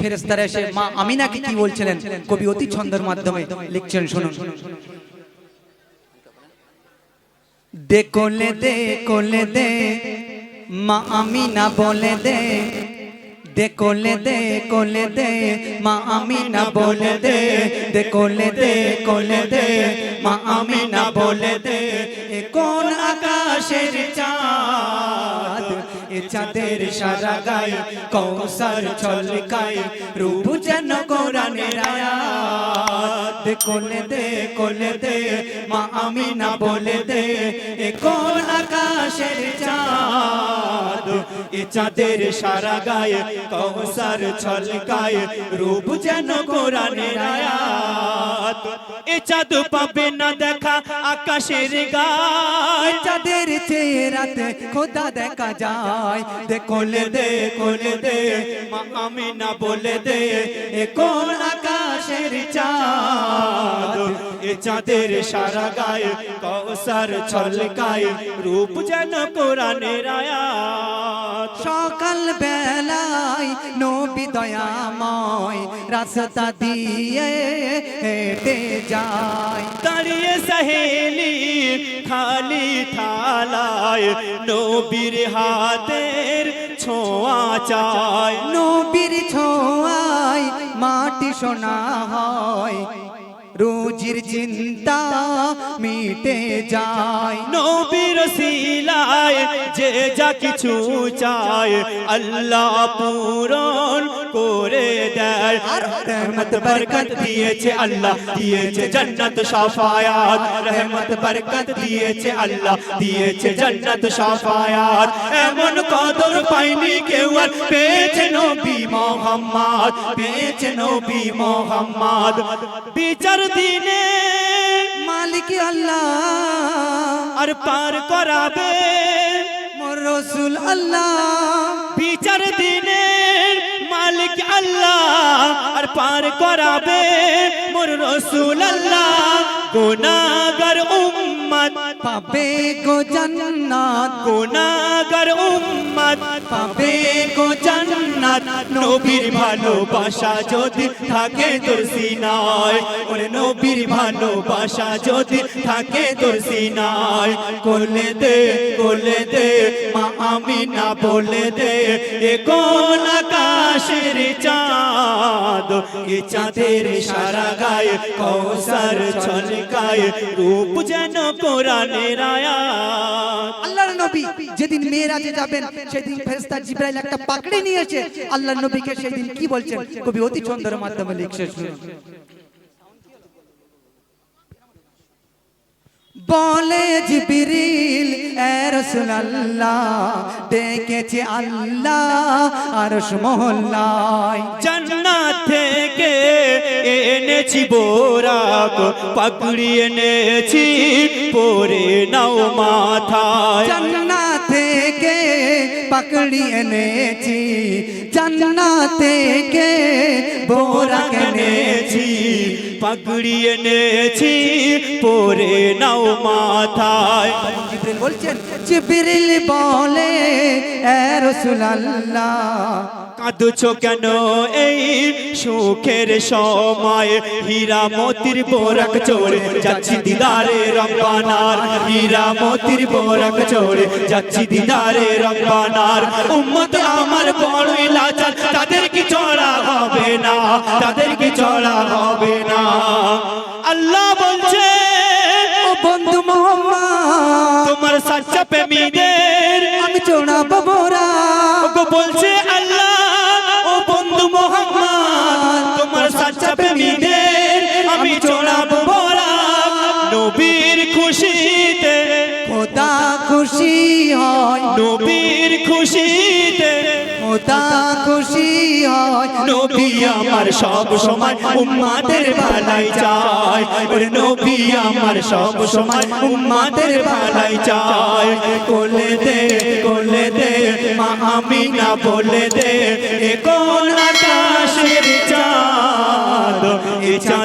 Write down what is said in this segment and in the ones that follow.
ফেরেস্তারা এসে মা আমিনাকে কি বলছিলেন? কবি অতি ছন্দের মাধ্যমে লিখছেন, শুনুন। দে কোলে দে কোলে দে মা আমিনা বলে দে। দে কোলে দে কোলে দে মা আমিনা বলে দে। দে কোলে দে কোলে দে মা আমিনা বলে দে। কোন আকাশের চাঁদ? চাঁদের সারা গায়ে কৌসার ছলকায়, রূপ যেন কোরআনের আয়াত। কোলে দে কোলে দে, মা আমিনা বলে দে, এ কোন আকাশের চাঁদ? এ চাঁদের সারা গায়ে কৌসার ছলকায়, রূপ যেন কোরআনের আয়াত। এ চাঁদ পাবে না দেখা আকাশের গায়। চাঁদের চেহারাতে খোদা দেখা যায়। দে কোলে দে কোলে দে মা আমিনা বলে দে এ কোন আকাশের চাঁদ? এ চাঁদের সারা গায়ে কৌসার ছলকায় রূপ যেন কোরআনের আয়াত। সকাল বেলায় নবী দয়াময় রাস্তা দিয়ে হেঁটে যায়। দাঁড়িয়ে সহেলি খালি থালায় নবীর হাতের ছোঁয়া চায়। নবীর ছোঁয়ায় মাটি সোনা হয় রোজির চিন্তা মিটে যায়। নবীর সিলায় যে যা কিছু চায় আল্লাহ পূরণ করে দেয়। রহমত বরকত দিয়েছে আল্লাহ, দিয়েছে জান্নাত সাফায়াত। রহমত বরকত দিয়েছে আল্লাহ, দিয়েছে জান্নাত সাফায়াত। এমন কদর পাইনি কেউ আর মোহাম্মদ, পেয়েছে নবী মোহাম্মদ। বিচার দিনে মালিক আল্লাহ আর পার করাবে মোর রসুল আল্লাহ। বিচার দিনে মালিক আল্লাহ আর পার করাবে মোর রসুল আল্লাহ। গুনাগার উম্মত পাবে গো জান্নাত। গুনাগার উম্মত পাবে গো জান্নাত। নবীর ভালোবাসা যদি থাকে তোর সিনায় ওরে নবীর ভালোবাসা যদি থাকে তোর সিনায় কোলে দে কোলে দে মা আমি না বলে দে এ কোন আকাশের চাঁদ। এ চাঁদের সারা গায়ে কৌসার ছলকায় রূপ যেন কোরআনের আয়াত। আল্লাহর নবী যেদিন মেয়েরাজে যাবেন, সেদিন ফেরেশতা জিব্রাইল একটা পাকড়ি নিয়েছে। আল্লাহর নবীকে সেদিন কি বলছেন? কবি অতি ছন্দের মাধ্যমে লিখছে বলে জিবরিল এ রাসূলুল্লাহ ডেকেছে আল্লাহ আরশ মহল্লায় থেকে এনেছি বোরাক পাকড়ি এনেছি, পরে নাও মাথায়। জান্নাত থেকে পাকড়ি এনেছি, জান্নাত থেকে বোরা এনেছি পাকড়ি এনেছি পরে নাও মাথায়। জিবরিল বলছেন জিবরিল বলে এ রাসূলুল্লাহ কাঁদছ কেন এই সুখের সময়? হীরা মতির বোরক চড়ে যাচ্ছি দিদারে রব্বানার হীরা মতির বোরক চড়ে যাচ্ছি দিদারে রব্বানার উম্মত আমার বড়ই লাচার তাদের কি চড়া হবে না তাদের কি চড়া হবে না। আল্লাহ বলছে ও বন্ধু মোহাম্মদ তোমার সাচ্চা প্রেমীদের আমি চোরা বাবরা ওগো বলছে আল্লাহ ও বন্ধু মোহাম্মদ তোমার সাচ্চা প্রেমীদের আমি চড়াবো বরা নবীর খুশিতে খোদা খুশি হয়। নবীর খুশিতে খোদা খুশি হয়। নবী আমার সব সময় উম্মাদের ভালাই চায়। ওরে নবী আমার সব সময় উম্মাদের ভালাই চায়। কোলে দে কোলে দে, মা আমিনা বলে দে, এ কোন আকাশের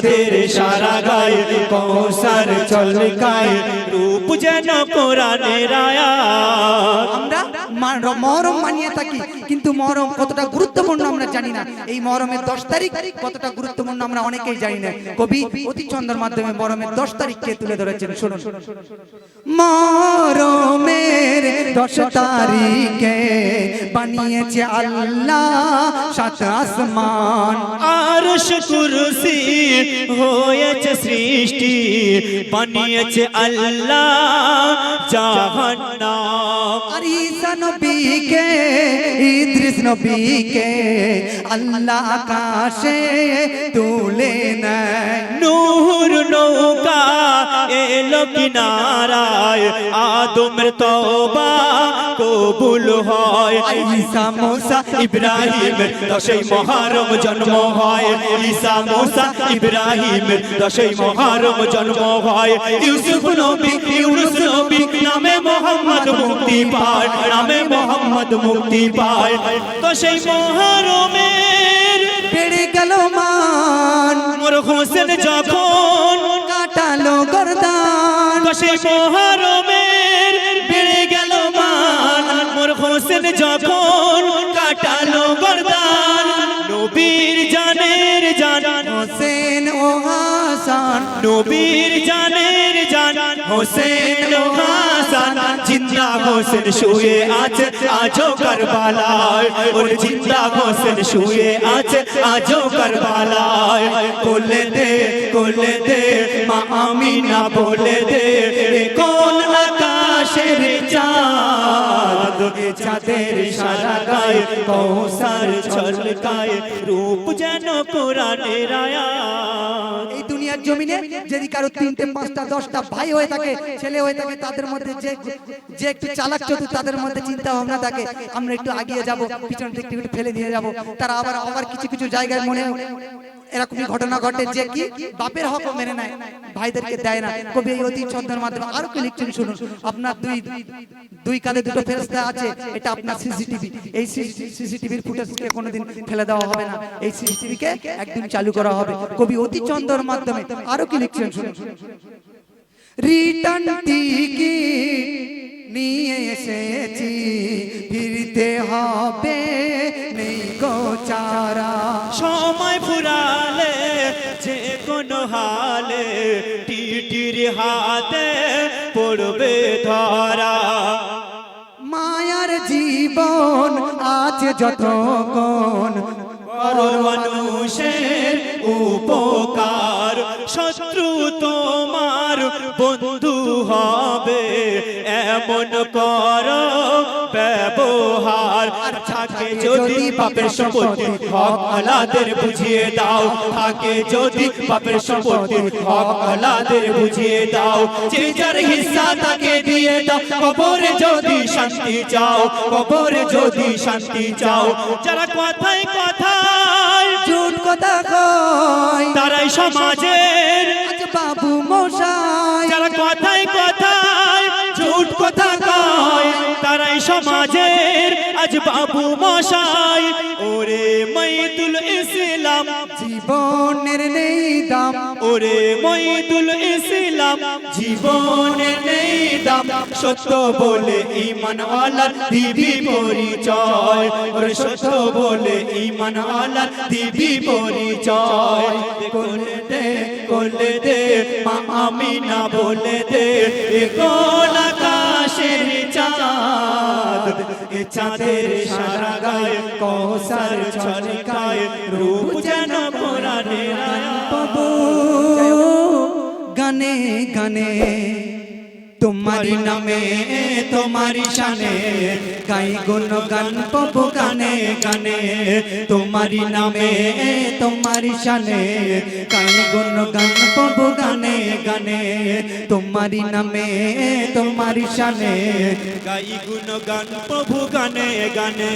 চাঁদের সারা গায়ে কৌসার চলকায় রূপ যেন কোরআনের আয়াত। আমরা মা- মহরম মানিয়ে থাকি কিন্তু মহরম কতটা গুরুত্বপূর্ণ আমরা জানি না। এই মহরমের দশ তারিখ কতটা গুরুত্বপূর্ণ আমরা অনেকেই জানি না। কবি অতি ছন্দের মাধ্যমে মহরমের দশ তারিখকে তুলে ধরেছেন শুনুন। মহরমের দশ তারিখে বানিয়েছে আল্লাহ সাত আসমান। আর কুরসি হয়েছে সৃষ্টি বানিয়েছে আল্লাহ জাহান্নাম। ঈসা নবীকে ইদ্রিস নবীকে আল্লাহ আকাশে তুলে নেয়। নূর নৌকা এলো কিনারায় আদমের তওবা কবুল হয়। ঈসা মুসা ইব্রাহিম দশই মহারম জন্ম হয়। ঈসা মুসা ইব্রাহিম দশই মহারম জন্ম হয়। ইউসুফ নবী ইউনুস নবী নামে মোহাম্মদ মুক্তি পায় নামে মোহাম্মদ মুক্তি পায়। তো সেই মহারমের বেড়ে গেল মান। মোর হোসেন যখন কাটালো গরদান। সেই মহারমের নবীর জানের জান, হোসেন হাসান জিন্দা হোসেন শুয়ে আছে, আজও কারবালায়। ওর জিন্দা হোসেন শুয়ে আছে, আজও কারবালায়। কোলে দে কোলে দে, মা আমিনা বলে দে কোন আকাশের চাঁদ? চাঁদের সারা গায়ে কৌসার ছলকায়, রূপ যেন কোরআনের আয়াত। এই দুনিয়ার জমিনে যদি কারও তিনটে, পাঁচটা, দশটা ভাই হয়ে থাকে, ছেলে হয়ে থাকে, তাদের মধ্যে যে যে একটু চালাক চতুর, তাদের মধ্যে চিন্তা ভাবনা থাকে, আমরা একটু আগিয়ে যাব পিছন থেকে একটু ফেলে দিয়ে যাব, তারা আবার আবার কিছু কিছু জায়গায় মনে এরকমই ঘটনা ঘটে যে কি? বাপের হক মেনে নেয় ভাইদেরকে দেয় না। কবি এই অতি ছন্দের মাধ্যমে আরও কি লিখছেন শুনুন। আপনার দুই দুই কাঁধে দুটো ফেরস্তা আছে এটা আপনার সিসিটিভি। এই সিসিটিভির ফুটেজকে কোনোদিন ফেলে দেওয়া হবে না। এই সিসিটিভিকে একদিন চালু করা হবে। কবি অতি চন্দ্রের মাধ্যমে আরও কি লিখছেন শুনুন। রিটার্ন টিকিট নিয়ে এসেছি ফিরতে হবে নেই গো চারা। টিটির হাতে পড়বে ধরা। মায়ার জীবন আছে যত কোন। মানুষের উপকার। হবে, এমন কর ব্যবহার। থাকে যদি পাপের সম্পত্তি, হক আলাদের বুঝিয়ে দাও। থাকে যদি পাপের সম্পত্তি, হক আলাদের বুঝিয়ে দাও। যে যার হিস্সা তাকে দিয়ে দাও। কবরে যদি শান্তি চাও, কবরে যদি শান্তি চাও। যারা কথায় কথায় বাবু মশাই ওরে মইদুল ইসলাম জীবনের নেই দাম। সত্য বলে ইমান আলার দিবি পরিচয়। ওরে সত্য বলে ইমান আলার দিবি পরিচয়। কোলে দে কোলে দে, মা আমিনা বলে দে, এ কোন আকাশের চাঁদ। এ চাঁদের সারা গায়ে কৌসার ছলকায় রূপ যেন গানে গানে। তোমারি নামে তোমারি শানে। গাই গুণ গান পাবো গানে গানে। তোমারি নামে তোমারি শানে। গাই গুণ গান পাবো গানে গানে। তোমারি নামে তোমারি শানে। গাই গুণ গান প্রভু গানে গানে।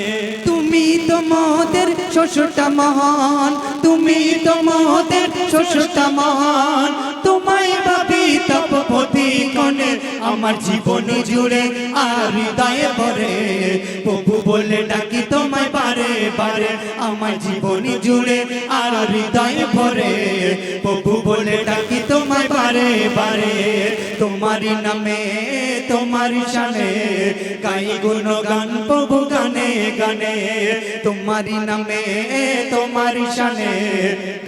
তুমি তোমাদের শ্বশুরটা মহান। তুমি তোমাদের শ্বশুরটা মহান। তোমায় ভাবি তপপতি কনে আমার জীবন জুড়ে আর হৃদয়ে ভরে। প্রভু বলে ডাকি তোমায় পারে বারে, আমার জীবন জুড়ে আর হৃদয়ে ভরে। প্রভু বলে ডাকি তোমায় পারে বারে। তোমারি নামে, তোমারি শানে গাই গুণ গান প্রভু গানে গানে। তোমারি নামে, তোমারি শানে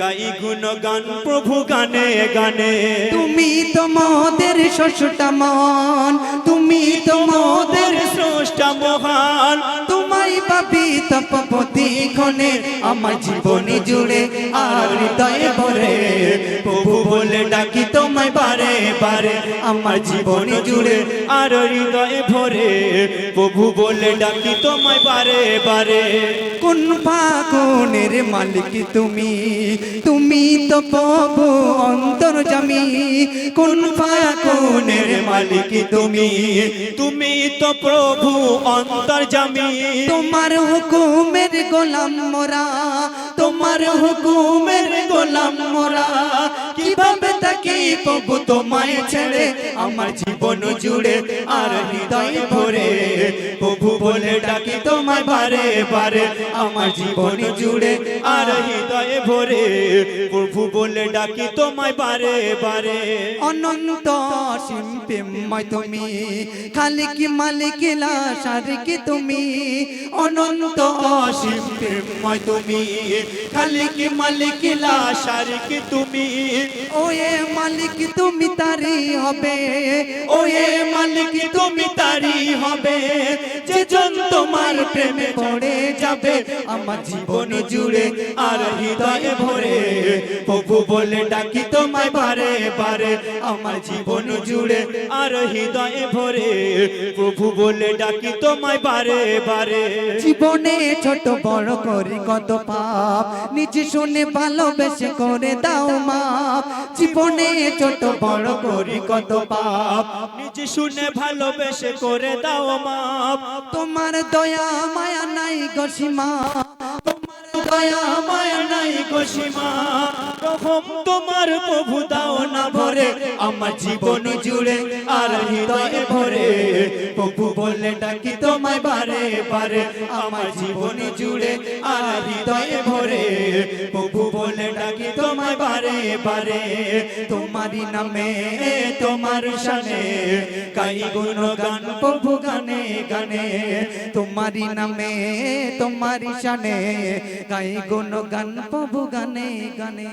গাই গুণ গান প্রভু গানে গানে। তুমি তো মোদের শ্বশুরটা মন তুমি তো মোদের স্রষ্টা মহান। তোমায় পাবি তপপতি ক্ষণে আমার জীবনে জুড়ে আর হৃদয়ে ভরে। বলে ডাকি তোমায় বারে বারে। আমার জীবনে জুড়ে আর হৃদয়ে ভরে। প্রভু বলে ডাকি তোমায় বারে বারে। কোন ফাগুনের মালিক তুমি? তুমি তো প্রভু অন্তর জামি। কোন ফাগুনের মালিক তুমি? তুমি তো প্রভু অন্তর জামি। তোমার হুকুমের গোলাম মোরা। তোমার হুকুমের গোলাম মোরা। কীভাবে তাকে প্রভু তোমায় ছেড়ে আমার জীবন জুড়ে আর হৃদয় ভরে? প্রভু বলে ডাকি তোমায় বারে বারে, আমার জীবন জুড়ে আর হৃদয়ে ভরে। প্রভু বলে ডাকি তোমায় বারে বারে। অনন্ত শিল্পেময় তুমি, খালিক মালিক লাশারিক তুমি, অনন্ত অসীম প্রেমময় তুমি। খালিক মালিক লাশারিক তুমি। ওয়ে মালিক তুমি তারি হবে। ওয়ে মালিক তুমি তারি হবে। যে জন তোমার প্রেমে পড়ে যাবে আমার জীবন জুড়ে আর হৃদয়ে ভরে। প্রভু বলে ডাকি তোমায় বারে বারে আমার জীবন জুড়ে আর হৃদয়ে ভরে। প্রভু বলে ডাকি তোমায় বারে বারে। জীবনে ছোট বড় করি কত পাপ নিজে শুনে ভালোবেসে করে দাও মাপ। জীবনে ছোট বড় করি কত পাপ। নিজে শুনে ভালোবেসে করে দাও মাপ। তোমার দয়া, মায়া নাই গসীমা তোমার নাই গসীমা রহম তোমার প্রভু, দাও না ভরে। আমার জীবন জুড়ে আর হৃদয়ে ভরে। প্রভু বললে ডাকি তোমায় বারে বারে। আমার জীবন জুড়ে আর হৃদয়ে ভরে। প্রভু বলে ডাকি তোমায় বারে বারে। তোমারি নামে, তোমার শানে গাই গুণ গান প্রভু গানে গানে। তোমারি নামে তোমারি শানে গাই গুণ গান প্রভু গানে গানে।